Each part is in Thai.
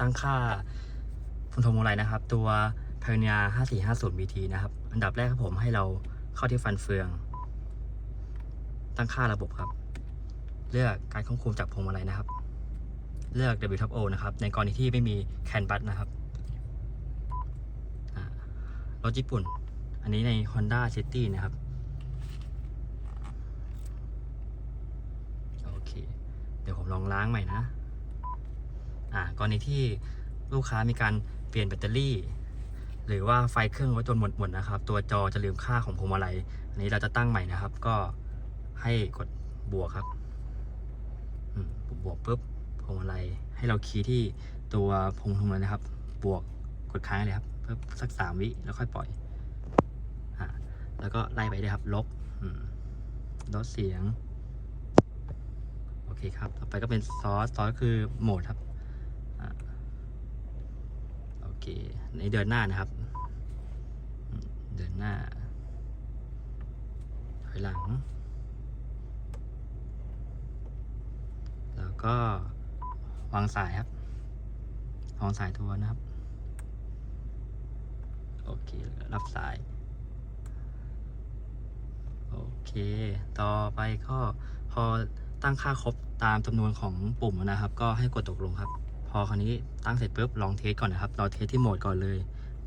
ตั้งค่าพลทงมงไรนะครับ ตัว Pioneer 5450 BT นะครับ อันดับแรกครับผมให้เราเข้าที่ฟันเฟือง ตั้งค่าระบบครับ เลือกการควบคุมจากพวงมาลัยนะครับ เลือก W Top O นะครับ ในกรณีที่ไม่มีแคนบัสนะครับรถญี่ปุ่น อันนี้ใน Honda City นะครับ โอเค เดี๋ยวผมลองล้างใหม่นะ กรณีที่ลูกค้ามีการเปลี่ยนแบตเตอรี่ หรือว่าไฟเครื่องรถจนหมดหมดนะครับ ตัวจอจะลืมค่าของพวงมาลัยอันนี้เราจะตั้งใหม่นะครับ ก็ให้กดบวกครับบวกปุ๊บพวงมาลัยให้เราคีย์ที่ตัวพวงมาลัยนะครับ บวกกดค้างเลยครับเพิ่มสักสามวิแล้วค่อยปล่อยอ่าแล้วก็ไล่ไปเลยครับ ลบอืมลดเสียง โอเคครับ ต่อไปก็เป็นซอส ซอสคือโหมดครับ เค ในเดินหน้านะครับ เดินหน้า ถอยหลัง แล้วก็วางสายครับ วางสายทวนนะครับ โอเค รับสาย โอเค ต่อไปก็พอตั้งค่าครบตามจำนวนของปุ่มนะครับ ก็ให้กดตกลงครับ พอคราวนี้ตั้งเสร็จปุ๊บลองเทสก่อนนะครับเราเทสที่โหมดก่อนเลย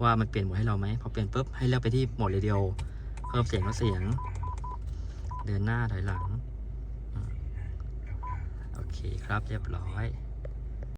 ว่ามันเปลี่ยนโหมดให้เราไหมพอเปลี่ยนปุ๊บให้เลือกไปที่โหมดเรดิโอเพิ่มเสียงลดเสียง เดินหน้าถอยหลังโอเคครับเรียบร้อย